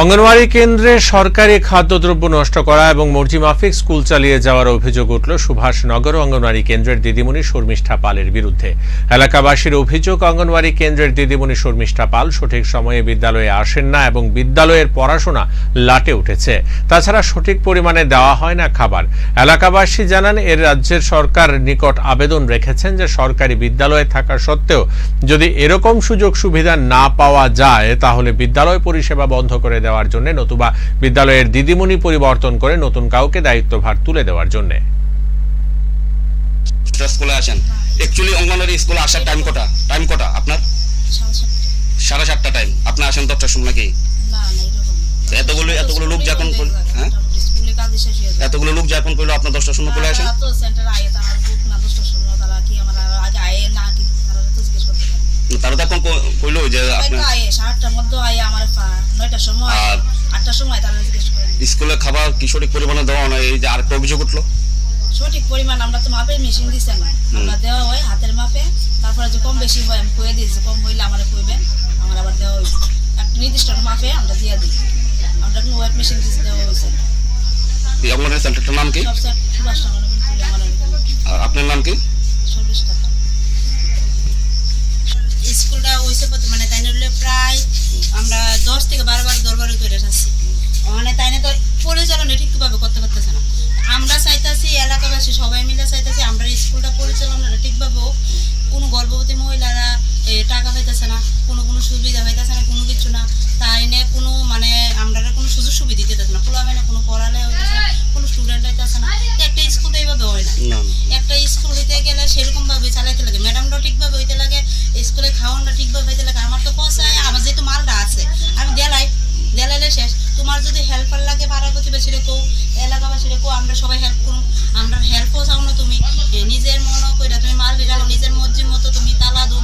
অঙ্গনওয়াড়ি কেন্দ্রে সরকারি খাদ্যদ্রব্য নষ্ট করা এবং মর্জি মাফিক স্কুল চালিয়ে যাওয়ার অভিযোগ উঠল সুভাষনগর অঙ্গনওয়াড়ি কেন্দ্রের দিদিমণি শর্মিষ্ঠা পালের বিরুদ্ধে। এলাকাবাসীর অভিযোগ, অঙ্গনওয়াড়ি কেন্দ্রের দিদিমণি শর্মিষ্ঠা পাল সঠিক সময়ে বিদ্যালয়ে আসেন না এবং বিদ্যালয়ের পড়াশোনা লাটে উঠেছে। তাছাড়া সঠিক পরিমাণে দেওয়া হয় না খাবার। এলাকাবাসী জানান এর রাজ্যের সরকার নিকট আবেদন রেখেছেন যে সরকারি বিদ্যালয়ে থাকা সত্ত্বেও যদি এরকম সুযোগ সুবিধা না পাওয়া যায়, তাহলে বিদ্যালয় পরিষেবা বন্ধ করে দেওয়ার জন্য নতুবা বিদ্যালয়ের দিদিমণি পরিবর্তন করে নতুন কাউকে দায়িত্বভার তুলে দেওয়ার জন্য। স্কুলে আসেন অ্যাকচুয়ালি অঙ্গনওয়াড়ি স্কুলে আসার টাইম কটা? টাইম কটা আপনার? সাড়ে সাতটা। টাইম আপনি আসেন দশটার সময় নাকি? এতগুলো- এতগুলো লোক করল- হ্যাঁ? এতগুলো লোক যাপন করল আপনার দশটার সময় চলে আসেন? তারা জিজ্ঞেস করে। স্কুলে খাবার কি সঠিক পরিমাণে দেওয়া না? এই যে আরেকটা অভিযোগ উঠল। সঠিক পরিমাণ আমরা তো মাপের মেশিন দিচ্ছে না। আমরা দেওয়া হয় হাতের মাপে তারপরে যে কম বেশি হয় আমি কয়ে যে কম হইলে আমার কইবেন আমার আবার দেওয়া হয়েছে একটা নির্দিষ্ট মাপে আমরা দিয়ে দিই। আমরা কোনো ওয়েট মেশিন দিয়েছি দেওয়া হয়েছে অঙ্গনওয়াড়ি সেন্টারটার নাম কি? আর আপনার নাম কি? টাকা স্কুলটা কত মানে তাই নিলে প্রায় আমরা দশ থেকে বারো বার দরবারে করে আসছি মানে তাই না তো পরিচালনা ঠিকভাবে করতে পারতেছে না। আমরা চাইতেছি এলাকাবাসী সবাই মিলে চাইতেছি আমরা স্কুলটা পরিচালনা ঠিকভাবে হোক। কোনো গর্ভবতী মহিলারা টাকা পাইতেছে না কোনো কোনো সুবিধা পাইতেছে না কোনো কিছু না। তাই নিয়ে কোনো মানে আমরা কোনো সুযোগ সুবিধা দিতেছে না। পোলা মানে কোনো পড়ালে হইতেছে না কোনো স্টুডেন্ট হইতেছে না। একটা স্কুল তো এইভাবে হয় না। না একটা স্কুল হইতে গেলে সেরকম ভাবে চালাইতে লাগে। ম্যাডামরাও ঠিকভাবে হইতে লাগে স্কুলে খাওয়ানটা ঠিকভাবে হইতে লাগে আমার তো পয়সায় আমার যেহেতু মালটা আছে, আমি দেলাই, দেলাইলে শেষ। তোমার যদি হেল্পার লাগে পাড়া প্রতিবেশী রেখো এলাকাবাসী রেখো আমরা সবাই হেল্প করুন। আমরা হেল্পও চাও না তুমি। নিজের মনে করে তুমি মাল বিড়ালো নিজের মর্জির মতো তুমি তালা দু